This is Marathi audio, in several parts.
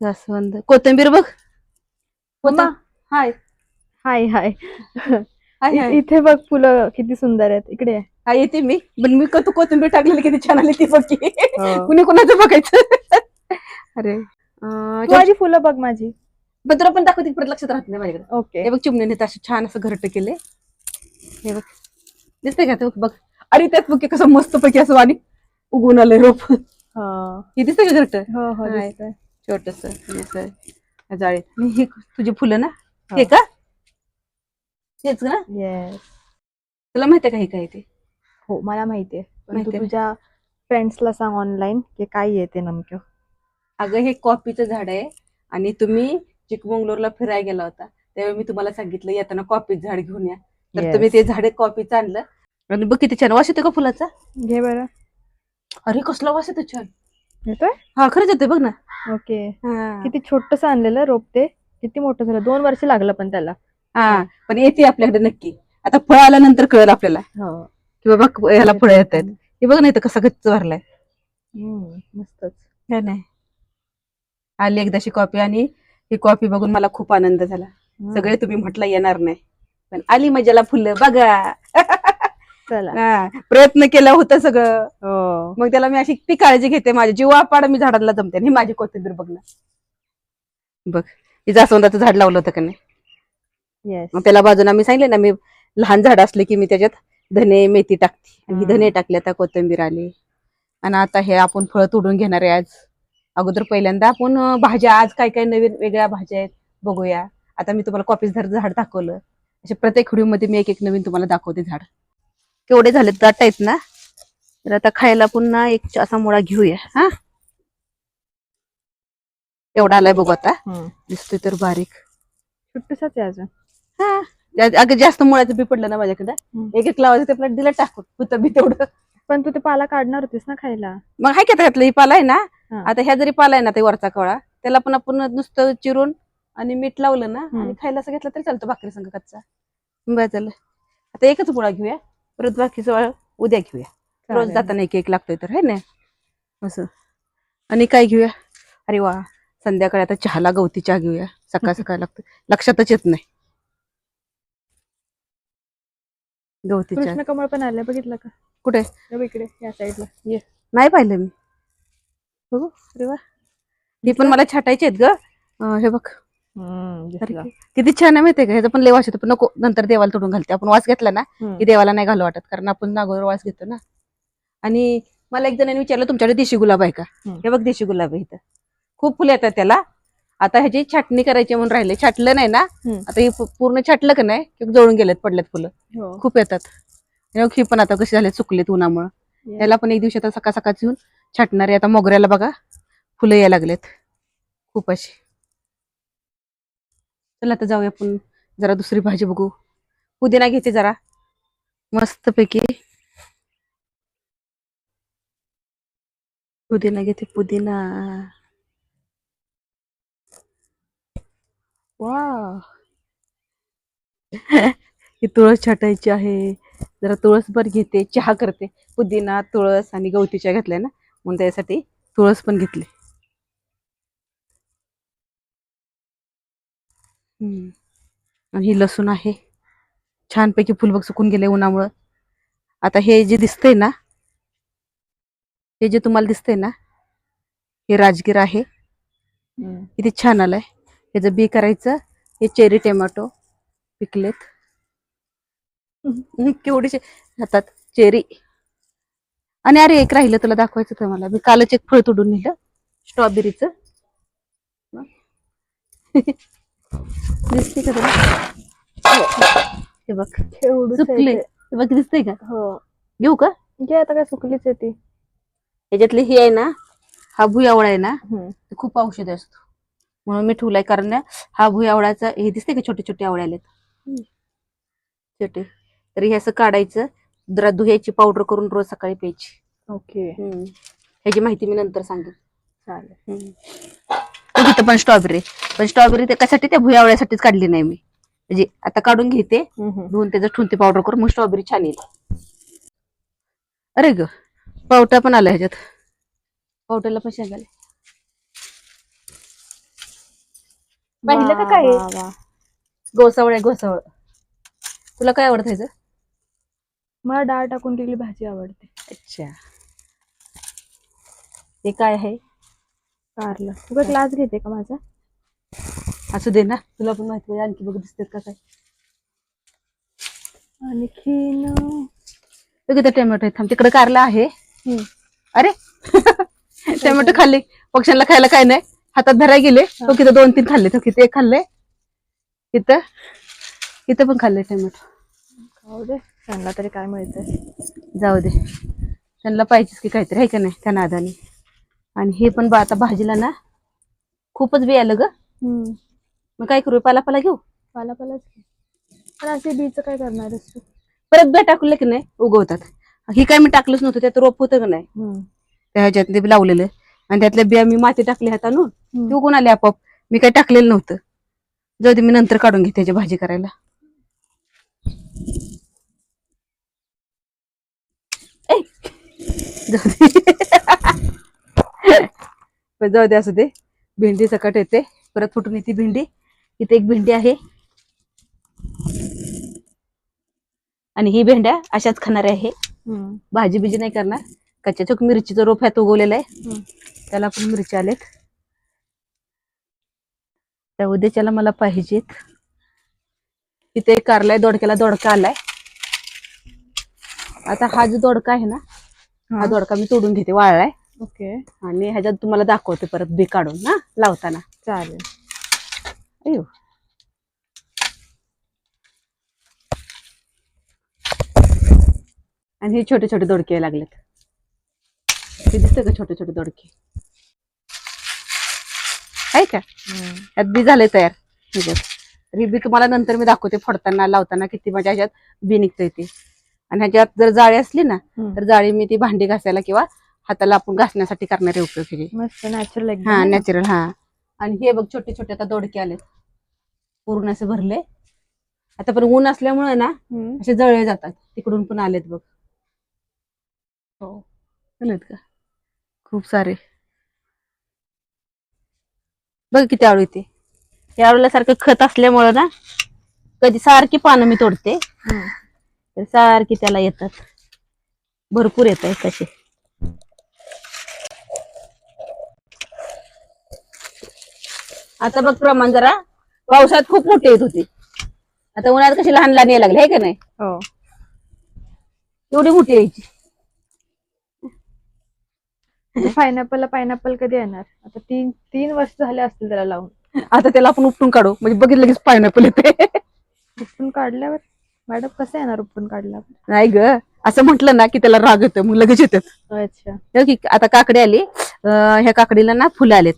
जास्वंद. कोथिंबीर बघ. हाय. हाय हाय. हाय हाय. इथे बघ फुलं किती सुंदर आहेत. इकडे आहे. हाय येते मी. पण मी कधी कोथिंबीर टाकलेली किती छान आली ती बघ की. हो. कुणी कुणाचं बघायचं? अरे. अं, तू आधी फुलं बघ माझी. पण तुला पण दाखवते परत लक्षात राहत नाही माझ्याकडे. ओके. हे बघ चिमणीने तर असं छान असं घरट केले. हे बघ. दिसतंय का ते बघ? अरे त्यात बघ की कसं मस्त पैकी असं आणि उगून आलंय रोप. हो. हे दिसतंय का घरट? हो हो हाय. दिसतंय. छोटस जाळीत हे तुझी फुलं ना? हो. का? हेच ना. तुला माहितीये का हे काय ते? हो मला माहितीये पण तू माहितीये ना? तुझ्या फ्रेंड्सला सांग ऑनलाईन की काय येते नेमकं. अगं हे कॉफीचं झाड आहे आणि तुम्ही चिकमंगलोरला फिरायला गेला होता. त्यावेळी मी तुम्हाला सांगितलं येताना कॉफीचं झाड घेऊन या. तर. तुम्ही ते झाड कॉफीचं आणलं. आणि बघ किती छान. वास येतो का फुलाचा? घे बरं. अरे कसला वास येतो छान. येतोय हा खरंच येतोय बघ ना. ओके. हा. किती छोटस आणलेलं रोप ते? किती मोठं झालं? दोन वर्ष लागलं पण त्याला. हा पण येते आपल्याकडे नक्की. आता फळ आल्यानंतर कळेल आपल्याला. हो. की बाबा ह्याला फळं येत आहेत. हे बघ नाही तर कसा गच्च भरलाय. हम्म, मस्तच. काय नाही आली एकदाशी कॉफी आणि ही कॉफी बघून मला खूप आनंद झाला. सगळे तुम्ही म्हटलं येणार नाही. पण आली मजाला फुलं बघा. चला. हा, प्रयत्न केला होता सगळं. हो. मग त्याला मी अशी ती काळजी घेते माझी जीवापाड मी झाडाला जमते आणि ही माझी कोथिंबीर बघ ना. बघ ही जास्वंदाचं झाड लावलं होतं का नाही? येस मग त्याला बाजूला मी सांगितले ना मी लहान झाड असले की मी त्याच्यात धने मेथी टाकते. आणि ही. धने टाकले आता कोथिंबीर आली. आणि आता हे आपण फळं तोडून घेणार आहे आज. अगोदर पहिल्यांदा आपण अं, भाज्या आज काय काय नवीन वेगळ्या भाज्या आहेत बघूया. आता मी तुम्हाला कॉपीज झाड झाड दाखवलं. असे प्रत्येकमध्ये मी एक एक नवीन तुम्हाला दाखवते झाड. केवढे झाले दाट आहेत ना? तर आता खायला पुन्हा एक असा मुळा घेऊया हा? एवढा आलाय बघू आता. दिसतोय तर बारीक. छोटसाच आहे अजून. हा. जा- अगं जास्त मुळाचं बी पडलं ना माझ्याकडे. एक एक लावायचं ते आपल्याला दिलं टाकून. होतं बी तेवढं. पण तू ते पाला काढणार होतीस ना खायला. मग हाय का त्यातलं ही पाला आहे ना? हा. आता ह्या जरी पाला आहे ना ते वरचा कवळा त्याला पण आपण नुसतं चिरून आणि मीठ लावलं ना. आणि खायला असं घेतलं तरी चालतं भाकरी संग कच्चा. बरं झालं आता एकच मुळा घेऊया. परत बाकीचं उद्या घेऊया. रोज. जाताना एक एक लागतोय तर है ना? असं. आणि काय घेऊया? अरे वा संध्याकाळी आता चहाला गवती चहा घेऊया. सकाळ सकाळ लागतं लक्षातच येत नाही. गवती चहा. कृष्ण कमळ पण आलं बघितलं का? कुठे? इकडे या साईडला. ये. नाही पाहिलं मी. बघू. अरे वा. ही पण मला छाटायची आहेत ग. हे बघ. अरे. किती छान आहे माहितीये का? ह्याचा पण लय वास येतो. पण नको नंतर देवाला तोडून घालते. आपण वास घेतला ना. की देवाला नाही घालू वाटत. कारण आपण नागोदर वास घेतो ना. आणि मला एक जणांनी विचारलं तुमच्याकडे देशी गुलाब आहे का? हम्म. हे बघ देशी गुलाब आहे इथं. खूप फुलं येतात त्याला. आता ह्याची छाटणी करायची म्हणून राहिले. छाटलं नाही ना. हम्म. आता हे पू- पूर्ण छाटलं का नाही की जळून गेलेत पडलेत फुलं. हो. खूप येतात. हे बघ, ही पण आता कशी झाले चुकलेत उन्हामुळं. त्याला पण एक दिवशी आता सकाळ सकाळची येऊन छाटणार आता मोगऱ्याला बघा फुलं यायला लागलेत. खूप अशी. चला आता जाऊया आपण जरा दुसरी भाजी बघू. पुदिना घेते जरा. मस्त पैकी पुदिना घेते पुदिना. वा ही तुळस छाटायची आहे. जरा तुळस भर घेते चहा करते. पुदिना तुळस आणि गवती चहा घेतलाय ना? म्हणून त्यासाठी तुळस पण घेतली. हम्म. आणि ही लसूण आहे. छानपैकी फुल बघ सुकून गेले उन्हामुळं. आता हे जे दिसतंय ना हे जे तुम्हाला दिसतंय ना हे राजगीर आहे. हम्म. किती छान आलंय. ह्याचं बी करायचं हे चेरी टोमॅटो पिकलेत. हम्म, केवढीशे हातात चेरी. आणि अरे एक राहिलं तुला दाखवायचं होतं मला. मी कालच एक फळ तोडून नेलं स्ट्रॉबेरीचं. दिसते का तुला? हे बघ. सुकले. हे बघ दिसतंय का? हो. घेऊ का? घे आता काय सुकलीच आहे ती. ह्याच्यातली ही आहे ना हा भुयावळा आहे ना. ते खूप औषध असतो. म्हणून मी ठेवलाय कारण हा भुयावळाचा हे दिसते का छोटे छोटे आवळे आलेत छोटे. तर हे असं काढायचं जरा धुयाची पावडर करून रोज सकाळी प्यायची. ओके. ह्याची माहिती मी नंतर सांगेन. चालेल. तिथं पण स्ट्रॉबेरी पण स्ट्रॉबेरी ते कशासाठी? त्या भुयावळ्यासाठीच काढली नाही मी. म्हणजे आता काढून घेते. हम्म. धुवून त्याचं ठुनते पावडर करून मग स्ट्रॉबेरी छान येईल. अरे ग पावटा पण आला ह्याच्यात. पावट्याला पण शेंगाले. पाहिलं का वा, काय? वा, वा. गोसावळ आहे गोसावळ. तुला काय आवडत ह्याचं? मला डाळ टाकून केलेली भाजी आवडते. अच्छा. ते काय आहे? कारलं. तुझा क्लास घेते का माझा? असू दे ना तुला पण माहिती आहे आणखी बघ दिसते का काय. आणखीन बघ इथं टोमॅटो थांब तिकडे कारला आहे. हम्म. अरे टोमॅटो खाल्ले. पक्ष्यांना खायला काय नाही. हातात धरायला गेले. तो किती दोन तीन खाल्ले तो किती एक खाल्ले. इथं इथं पण खाल्ले टोमॅटो. खाऊ दे त्यांना तरी काय मिळतंय. जाऊ दे. त्यांना पाहिजेच की काहीतरी आहे का नाही त्या नादाने आणि हे पण आता भाजीला ना खूपच बी आलं ग. हम्म. मग काय करू पाला घेऊ? पाला पालाच घे. पण असे बीच काय करणार आहेस तू? परत बे टाकले की नाही उगवतात. ही काय मी टाकलंच नव्हतं त्यात रोप होतं का नाही? हम्म. त्या ह्याच्यात ते लावलेलं. आणि त्यातल्या बिया मी माती टाकली हात आणून हम्म. ते उगून आले आपोआप. मी काही टाकलेलं नव्हतं. जाऊ दे मी नंतर काढून घेते त्याची भाजी करायला. ए, जाऊ दे. पण जाऊ दे असू दे. भेंडी सकट येते. परत फुटून येते भेंडी. इथे एक भेंडी आहे. आणि ही भेंड्या अशाच खाणार आहे. भाजी बिजी नाही करणार. कच्च्या चोक मिरचीचं रोप ह्यात उगवलेलं आहे. त्याला पण मिरची आलेत. त्या उद्याच्याला मला पाहिजेत. इथे एक कारलाय दोडक्याला दोडका आलाय. आता हा जो दोडका आहे ना हा हा. दोडका मी तोडून घेते वाळलाय. ओके. आणि ह्याच्यात तुम्हाला दाखवते परत बी काढून ना लावताना. चालेल. अयो आणि हे छोटे छोटे दोडके लागलेत. हे दिसतं का छोटे छोटे दोडके? आहे का. यात बी झाले तयार. ही बी तुम्हाला नंतर मी दाखवते फोडताना लावताना किती माझ्या ह्याच्यात बी निघते ते. आणि ह्याच्यात जर जाळी असली ना. तर जाळी मी ती भांडी घासायला किंवा हाताला आपण घासण्यासाठी करणारे उपयोग ह्याचे. मस्त नॅचरल हा नॅचरल हा. आणि हे बघ छोटे छोटे आता दोडके आलेत. पूर्ण असे भरले. आता पण ऊन असल्यामुळे ना. असे जळले जातात. तिकडून पण आलेत बघ. हो. आलेत का? खूप सारे. बघ किती आळू येते. या आळूला सारखं खत असल्यामुळं ना कधी सारखी पानं मी तोडते. तर सारखी त्याला येतात. भरपूर येत आहेत तसे आता बघ प्रमाण जरा. पावसात खूप मोठे येत होते. आता उन्हाळ्यात कशी लहान लहान यायला लागले हे का नाही? हो. एवढी मोठी यायची. पायनॅपलला पायनॅपल कधी येणार? आता तीन तीन वर्ष झाले असतील त्याला लावून. आता त्याला आपण उपटून काढू. म्हणजे बघितलं लगेच पायनॅपल येते. उपटून काढल्यावर? मॅडम कसं येणार उपटून काढल्यावर? नाही ग. असं म्हटलं ना की त्याला राग येतो मग लगेच येतात. अच्छा. की आता काकडी आली. अं, ह्या काकडीला ना फुलं आलेत.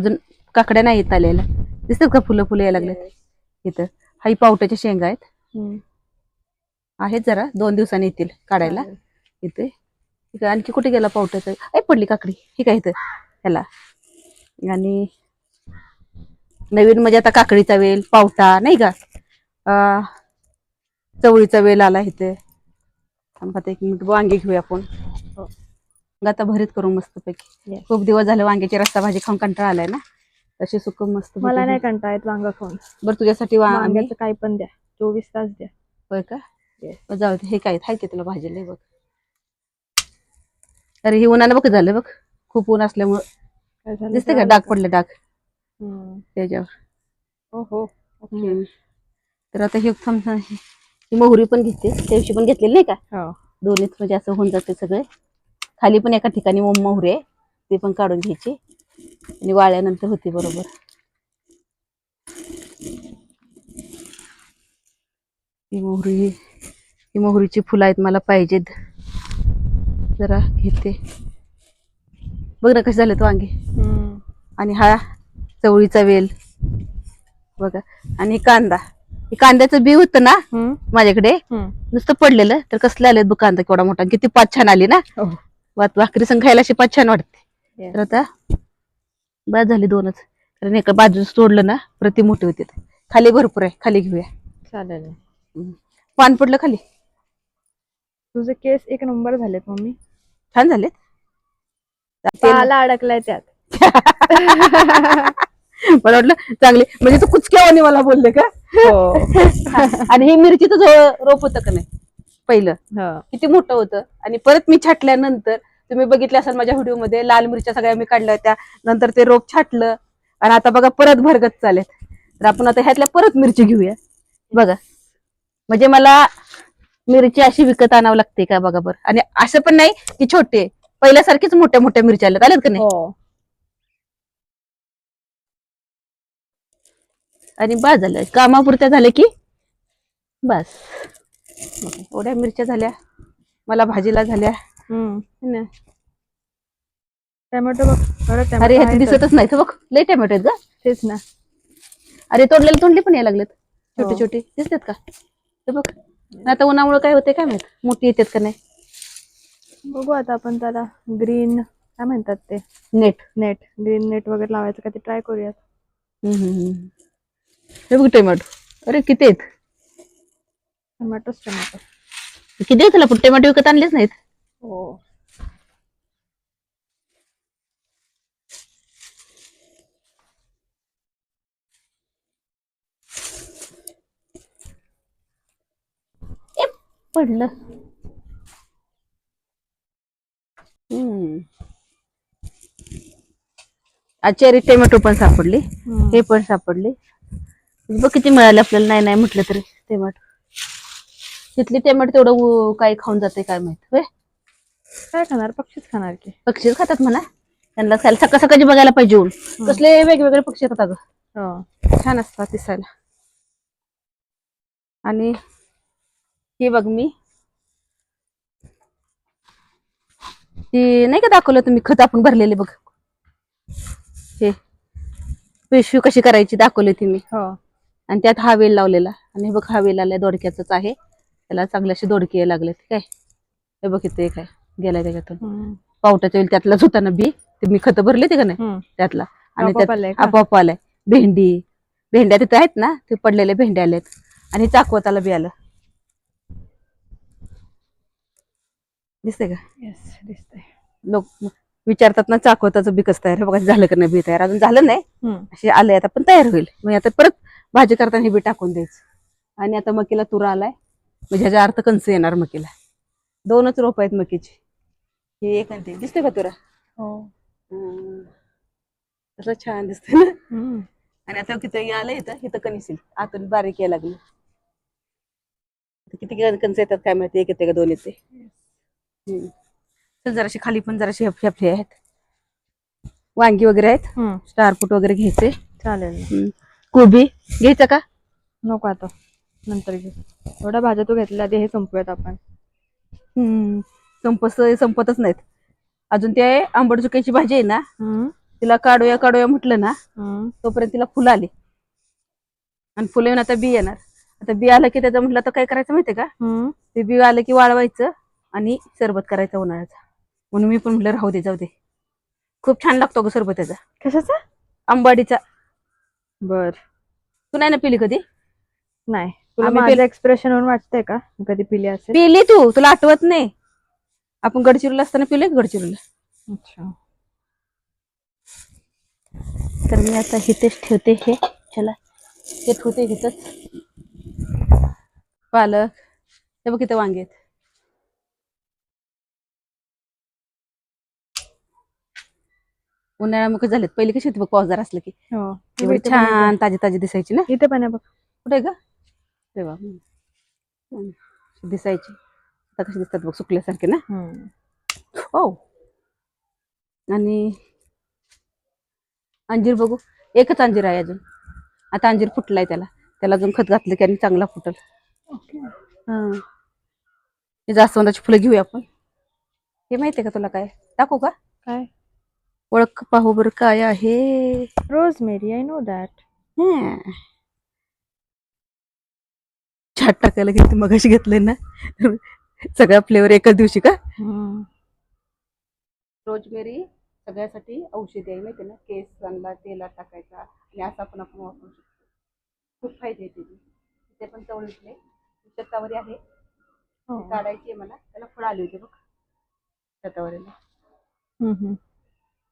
अजून काकड्या नाही येत आलेल्या. दिसतात का फुलं फुलं यायला लागलेत इथं. हाई पावट्याच्या शेंगा आहेत. आहेत जरा दोन दिवसांनी येतील काढायला. इथे. आणखी कुठे गेला पावट्याचा? ऐ पडली काकडी. ही काय इथं? ह्याला. आणि नवीन म्हणजे आता काकडीचा वेल पावटा नाही का? चवळीचा वेल आला इथे. थांब एक मिनिट. वांगे घेऊया आपण. आता भरीत करू मस्तपैकी. Yes. खूप दिवस झाले वांग्याची रस्ता भाजी खाऊन कंटाळा आलाय ना? तशी सुक मस्त मला नाही कंटाळा येत वांगा खाऊन. बरं तुझ्यासाठी वा आम्ही वांग्याचं काही पण द्या. चोवीस तास द्या. होय का? Yes. जाऊ दे. हे काय हाय की तुला भाजीला हे बघ. अरे ही उन्हानं बघ झालं बघ. खूप ऊन असल्यामुळं. काय झालं? दिसते का डाग पडले डाग? हम्म. त्याच्यावर. हो हो ओके. हम्म. तर आता हे थांब हे- ही मोहरी पण घेते. त्या दिवशी पण घेतलेली नाही का? हो. दोन्हीच म्हणजे असं होऊन जाते सगळे. खाली पण एका ठिकाणी मोहरी आहे ती पण काढून घ्यायची. आणि वाळल्यानंतर होती बरोबर. ही मोहरी ही मोहरीची फुलं आहेत मला पाहिजेत. जरा घेते. बघ ना कसे झालेत वांगे. आणि हा चवळीचा वेल. बघा. आणि कांदा. कांद्याचं बी होतं ना. माझ्याकडे. नुसतं पडलेलं. तर कसले आलेत बघ कांदा केवढा मोठा. किती पाच छान आली ना. हो. वात भाकरी संग खायला अशी पाच छान वाटते. तर आता बाद झाली दोनच. कारण एका बाजूस तोडलं ना प्रति मोठे होते. खाली भरपूर आहे खाली घेऊया. चालेल. पान पडलं खाली? तुझे केस एक नंबर झालेत मम्मी. छान झालेत? पाला अडकलाय त्यात. मला वाटलं चांगले. म्हणजे तू कुचक्यावानी मला बोलले का? हो. आणि हे मिरचीचं जो रोप होतं का नाही? पहिलं. हो. किती मोठं होतं. आणि परत मी छाटल्यानंतर तुम्ही बघितले असाल माझ्या व्हिडिओमध्ये लाल मिरच्या सगळ्या मी काढल्या होत्या. नंतर ते रोप छाटलं. आणि आता बघा परत भरगत चालेल तर आपण आता ह्यातल्या परत मिरची घेऊया. बघा. म्हणजे मला मिरची अशी विकत आणावं लागते का बघा बरं. आणि असं पण नाही की छोटे. पहिल्यासारखीच मोठ्या मोठ्या मिरच्या आल्यात. आल्यात का नाही? हो. आणि बस झालं. कामापुरत्या झाल्या की? बस. एवढ्या मिरच्या झाल्या. मला भाजीला झाल्या. हम्म. ना? टोमॅटो बघ. बरं अरे तर. दिसतच नाही बघ. लय टोमॅटो आहेत तेच ना. अरे तोडलेले तोंडली पण यायला लागलेत. छोटे हो. छोटे दिसतात का? हे बघ. आता उन्हामुळे काय होते काय माहीत? मोठी येतात का नाही? बघू आता आपण त्याला ग्रीन काय म्हणतात ते? नेट. नेट. ग्रीन नेट वगैरे लावायचं का ते ट्राय करूयात. हे बघ टोमॅटो. अरे किती आहेत? टोमॅटोच टोमॅटो. किती तुला पण टोमॅटो विकत आणलेच नाहीत. हो. पडलं. हम्म. चेरी टोमॅटो पण सापडली. हे पण सापडले. बघ किती मिळाले आपल्याला. नाही नाही म्हटलं तरी. टोमॅटो तिथली टोमॅटो तेवढं काय खाऊन जाते काय माहीत होय? काय खाणार? पक्षीच खाणार की. पक्षीच खातात म्हणा. त्यांना खायला सकाळ सकाळची बघायला पाहिजे ऊन. कसले वेगवेगळे पक्षी येतात अगं. हो छान असतात दिसायला. आणि हे बघ मी. ती नाही का दाखवलं तुम्ही? खत आपण भरलेले बघ. हे. पिशवी कशी करायची दाखवली ती मी. हो. आणि त्यात हा वेल लावलेला. आणि हे बघ हा वेल आलाय दोडक्याचाच आहे. त्याला चांगले असे दोडके लागले काय हे बघ इथे आहे गेलाय त्याच्यातून. हम्म. पावट्याच्या वेल त्यातलाच होता ना बी ते मी खत भरले ते का नाही. त्यातला. आणि आपोआप त्यात आलंय? आपोआप आलाय. भेंडी. भेंड्या तिथे आहेत ना ते पडलेले भेंड्या आलेत. आणि चाकवताला बी आलं. दिसते का? येस दिसतंय. लोक विचारतात ना चाकवताचं बी कसं तयार आहे? बघा झालं का नाही बी तयार? अजून झालं नाही. असे आले आता पण तयार होईल. मग आता परत भाजी करताना हे बी टाकून द्यायचं. आणि आता मकीला तुरा आलाय. म्हणजे ह्याचा अर्थ कंच येणार मकीला. दोनच रोप आहेत मकीची. हे एक आणि ते. दिसते का तुरा हो. हम्म. कसं छान दिसते ना. आणि आता किती आलं इथं? इथं कणीस येईल. आतून बारीक यायला लागली. किती कणस येतात काय माहिती? एक येते का दोन येते? हम्म. तर जराशी खाली पण जराशी हफे आहेत. वांगी वगैरे आहेत. स्टार फ्रूट वगैरे घ्यायचे. चालेल. कोबी घ्यायचं का? नको आता. नंतर घेऊ एवढ्या भाज्या तू घेतल्या आधी हे संपूयात आपण. हम्म. संपत संपतच नाहीत. अजून ते आंबट चुक्याची भाजी आहे ना. तिला काढूया काढूया म्हटलं ना. तोपर्यंत तिला फुलं आली. आणि फुलं येऊन आता बी येणार. आता बी आलं की त्याचं म्हटलं तर काय करायचं माहितीये का. ते बी आलं की वाळवायचं आणि सरबत करायचं उन्हाळ्याचा. म्हणून मी पण म्हटलं राहू दे जाऊ दे. खूप छान लागतो ग सरबत त्याचा. कशाचा? आंबाडीचा. बर. तू नाही ना पिली कधी? नाही. तुला आम्ही वाटतंय का? मी कधी पिली असेल? पिली तू. तुला आठवत नाही? आपण गडचिरोला असताना पिले गडचिरोला? अच्छा. तर मी आता इथेच ठेवते हे. चला. हे ठेवते इथंच पालक. हे बघ इथं वांगे आहेत. उन्हाळ्यामुळे झालेत? पहिली कशी होती बघ? जरा असलं की. हो. एवढी इथे पण आहे छान ताजी ताजी दिसायची ना? बघ. इथे पण आहे बघ. कुठे ग? तेव्हा. दिसायची. आता कशी दिसतात बघ सुकल्यासारखे ना. हो. आणि अंजीर बघू. एकच अंजीर आहे अजून. आता अंजीर फुटलाय त्याला. त्याला अजून खत घातलं की आणि चांगला फुटल. हा. हे जास्वंदाची फुलं घेऊया आपण. हे माहितीये का तुला काय? टाकू का? काय? ओळख पाहू बरं काय आहे. Rosemary I know that हं. छाट टाकायला किती मगाशी घेतलंय ना? सगळ्या फ्लेवर एकाच दिवशी का? रोजमेरी सगळ्यासाठी औषधी आहे माहिती ना? केसांना तेलात टाकायचा आणि असं पण आपण वापरू शकतो. खूप फायदे आहेत त्याचे. ते पण चवळीतले शतावरी आहे. काढायची आहे मला. त्याला फळ आली होती बघ. शतावरीला.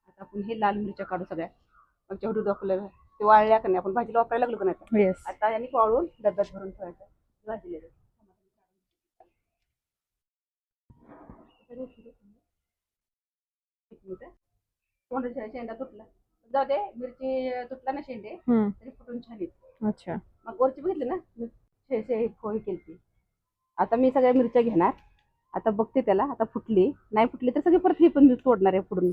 आता आपण हे लाल मिरच्या काढू सगळ्या मागच्या व्हिडिओ दाखवलं ते वाळल्या का नाही? आपण भाजीला वापरायला लागलो का नाही आता यांनी वाळून डब्यात भरून ठेवायचं. भाजीला तोंडाच्या शेंडा तुटला जाऊ दे मिरची तुटला ना शेंडे तरी फुटून छान येते अच्छा. मग वरची बघितली ना मी पोहे केली आता मी सगळ्या मिरच्या घेणार. आता बघते त्याला. आता फुटली. नाही फुटली तर सगळी परत ही पण मी तोडणार आहे पुढून.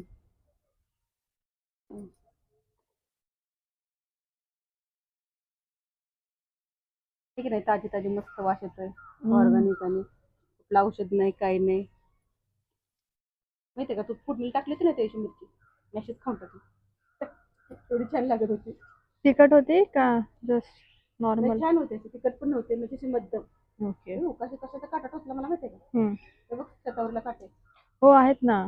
ठीक नाही? ताजी ताजी मस्त वास येतोय. ऑर्गॅनिक आणि कुठलं औषध नाही काही नाही. माहितीये का? तू फुटणी टाकली होती ना त्याची मिरची? मी अशीच खाऊन टाकली. एवढी छान लागत होती. तिखट होती का? जस्ट नॉर्मल छान होते तिखट पण नव्हते म्हणजे अशी मध्यम. ओके कशा कशाचा काटा टोचला मला माहितीये का? ते बघ शेतावरला काटे. हो आहेत ना.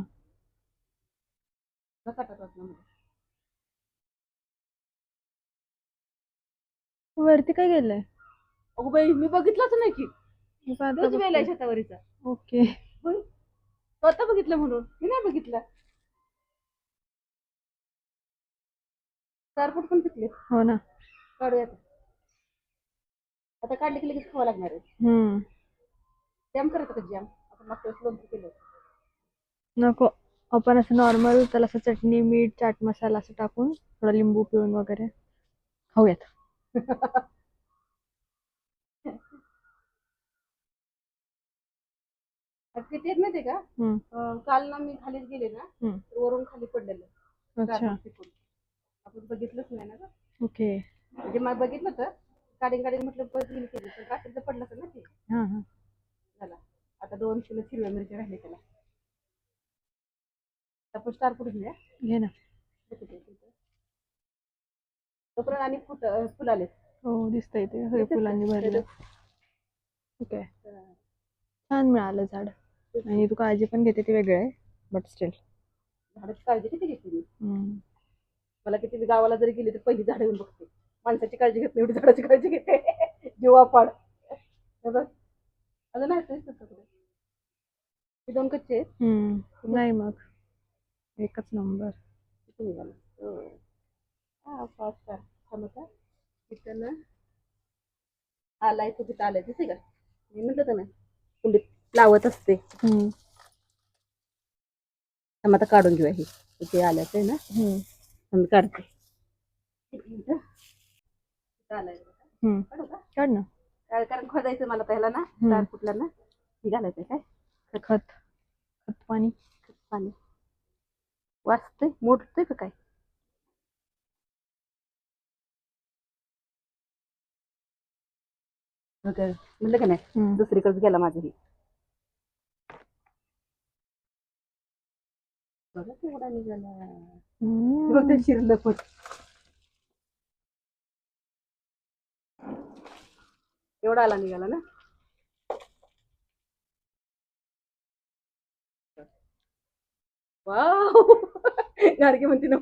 काटा टोचला मला वरती काय गेलंय? अगो बाई मी बघितलंच नाही की. तोच. शेतावरीचा. ओके. होय स्वतः बघितलं म्हणून. मी नाही बघितलं. कारपूट पण पिकले हो ना. काढूयात आता. काढले की लगेच खावं लागणार आहे. हम्म. जॅम करायचं का जॅम आपण मागच्या वेळेस लोणचं केलं नको. आपण असं नॉर्मल त्याला असं चटणी मीठ चाट मसाला असं टाकून थोडं लिंबू पिळून वगैरे खाऊयात. किती येत माहितीये का? हम्म. अं, काल ना मी खालीच गेले ना हम्म. तर वरून खाली पडलेलं. अच्छा. कारपूट पिकून. आपण बघितलंच नाही ना गं. ओके. म्हणजे मला बघितलं होतं काढीन काढीन म्हटलं गेली केली. पण रात्रीचं पडलं असेल ना ते. हा हा. झाला. आता दोन किलो हिरव्या मिरच्या राहिले त्याला. आपण स्टार पुढे घेऊया. घे ना. तोपर्यंत आणि फुट फुल आले हो दिसतंय ते. सगळे फुलांनी भरलं ठीक आहे छान मिळालं झाड. आणि तू काळजी पण घेते ते वेगळं आहे बट स्टील झाडाची काळजी किती घेते मी? मला किती गावाला जरी गेली तर पहिली झाडं येऊन बघते. माणसाची काळजी घेत नाही एवढी झाडाची काळजी घेते. जीवापाड अजून आहे तेच तुझ्याकडे? हे दोन कच्चे आहेत. नाही मग. एकच नंबर किती निघालं. हो. आता. इथं ना आलाय तो तिथं आलाय. दिसते का? मी म्हटलं होतं ना कुंडीत. लावत असते. थांब आता काढून घेऊया हे. इथे आल्याच आहे ना? थांब मी काढते. काढू का? काढ ना. कारण खोदायचं मला पहिला ना हम्म. चार फुटला ना हे घालायचं काय? खत. खत पाणी. पाणी. वाचतंय मोडतंय का काय? ओके. म्हणलं का नाही? हम्म. दुसरीकडेच गेला माझं हे. बघा केवढा निघाला. बघ ते शिरलं पण. एवढा आला निघाला ना. गाडगे म्हणते ना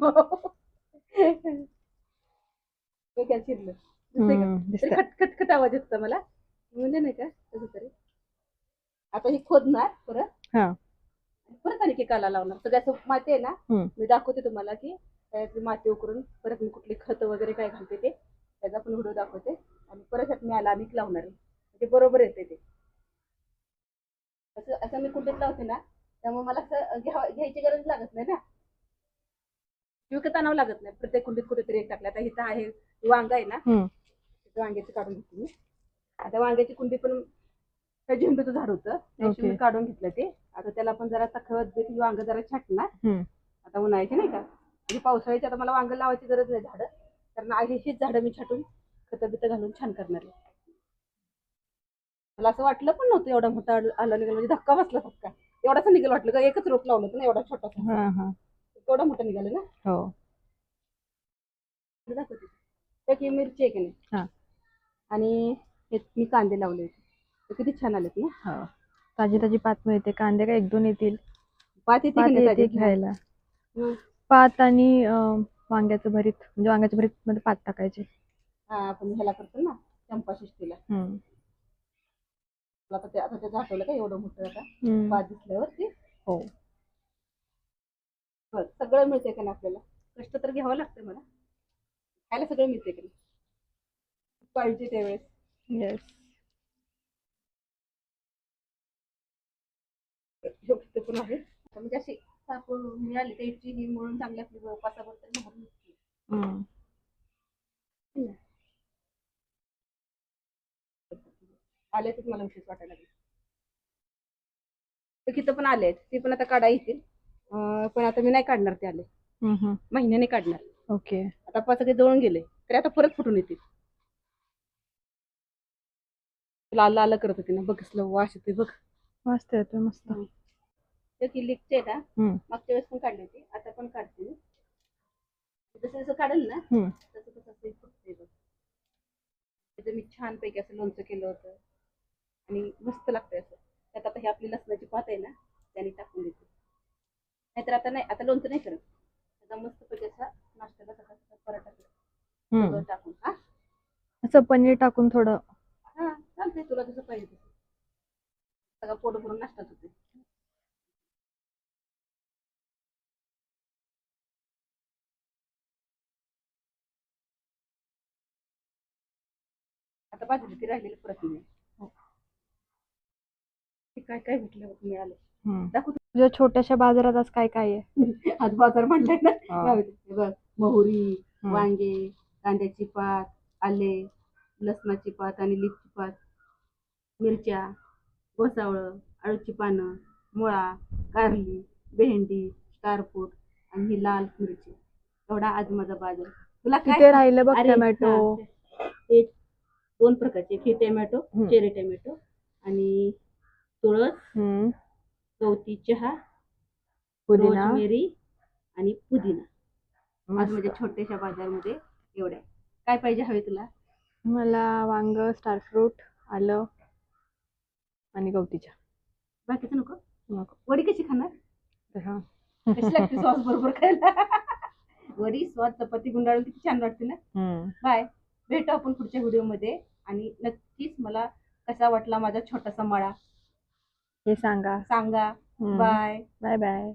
काय शिरलं? दिसतंय का? हम्म, तरी दिसतंय. खट खट खट आवाज येत मला. म्हणजे नाही का? तसं तरी. आता ही खोदणार परत. हा. परत आणि केकाला लावणार. असं माती आहे ना. मी दाखवते तुम्हाला की त्यातली माती उकरून परत मी कुठली खत वगैरे काय घालते ते त्याचा पण व्हिडिओ दाखवते. आणि परत मी आला आणि लावणार म्हणजे बरोबर येते ते. असं असं मी कुठेच लावते ना त्यामुळे मला असं घ्यायची गरज लागत नाही ना. विकत आणावं लागत नाही. प्रत्येक कुंडीत कुठेतरी एक टाकलं. आता इथं आहे वांग आहे ना. वांग्याची काढून घेतली मी. आता वांग्याची कुंडी पण त्या झेंडूचं झाड होतं. काढून घेतलं ते. आता त्याला पण जरा तखवत देत वांग जरा छाटणार. आता उन्हाळ्याची नाही का? म्हणजे पावसाळ्याची आता मला वांग लावायची गरज नाही झाडं. कारण आहे हीच झाडं मी छाटून खतं बितं घालून छान करणार आहे. मला असं वाटलं पण नव्हतं एवढा मोठा आल- निघाला. म्हणजे धक्का बसला धक्का. एवढासा निघाल वाटलं का एकच रोप लावलं होतं ना एवढा छोटासा. एवढा मोठा निघाला ना? हो. ही मिरची आहे की. नाही? आणि हे मी कांदे लावले होते. किती छान आलेत ना? हो. ताजी ताजी पात मिळते कांदे काय एक दोन येतील. पात येते पात की नाही येते ताजी? घ्यायला हं. पात आणि अं, वांग्याचं भरीत म्हणजे वांग्याच्या भरीत मध्ये पात टाकायचे. हा आपण ह्याला करतो ना चंपा शिष्टीला. हम्म. तुला आता ते आता त्याचं आठवलं का एवढं मोठं आता? हम्म. पात दिसल्यावर ते हो. बरं सगळं मिळतंय का नाही आपल्याला? कष्ट तर घ्यावं लागतं मला. खायला सगळं मिळते की पाहिजे त्यावेळेस. येस पण आहे. म्हणजे अशी सापड मिळाली त्याची ही म्हणून चांगली आपली नसते. आले तर मला विशेष वाटायला लागले. तिथं पण आले आहेत. ते पण आता काढा येतील. अं, पण आता मी नाही काढणार ते आले. महिन्याने काढणार. ओके. आता पाच सगळे जळून गेले. तरी आता परत फुटून येतील. लाल लाल करत होती ना. बघ कसलं वास येते बघ. मस्त येतोय मस्त. ते किल्लीचे ना हम्म. मागच्या वेळेस पण काढले होते आता पण काढते मी. जसं जसं काढेल ना. तसं तसं ते फुटते बघ. त्याचं मी छानपैकी असं लोणचं केलं होतं. आणि मस्त लागतंय असं. त्यात आता ही आपली लसणाची पात आहे ना त्याने टाकून देते. नाहीतर आता नाही आता लोणचं नाही करत. आता मस्तपैकी असा नाश्त्याला सकाळ सकाळ पराठा करते. टाकून हा? असं पनीर टाकून थोडं. हा चालतंय तुला जसं पाहिजे तसं. सगळं पोट भरून नाश्ताच होते आता बाजूला ती राहिलेली परत ते काय काय भेटलं मिळालं. हम्म. दाखव तुझ्या छोट्याशा बाजारात आज काय काय आहे. आज बाजार म्हणलाय ना. हा. हे बघ मोहरी. वांगे कांद्याची पात आले लसणाची पात आणि लिंबची पात. मिरच्या गोसावळं आळूची पानं मुळा कारली भेंडी स्टारफूट आणि ही लाल मिरची. एवढा आज माझा बाजार. तुला काय? राहिलं बघ टोमॅटो. हा, ते दोन प्रकारचे हे टोमॅटो हम्म. चेरी टोमॅटो आणि तुळस हम्म. गवती चहा पुदिना रोजमेरी आणि पुदिना आज मस्त. म्हणजे छोट्याशा बाजारमध्ये एवढ्या काय पाहिजे हवे तुला मला वांग स्टारफ्रूट आलं आणि गवतीच्या बाकीचं नको नको. वडी कशी खाणार. कशी लागते सॉस बरोबर खायला वडी सॉस चपाती गुंडाळून किती छान वाटते ना हम्म. बाय भेटू आपण पुढच्या व्हिडिओमध्ये. आणि नक्कीच मला कसा वाटला माझा छोटासा मळा? हे सांगा. सांगा. Bye bye bye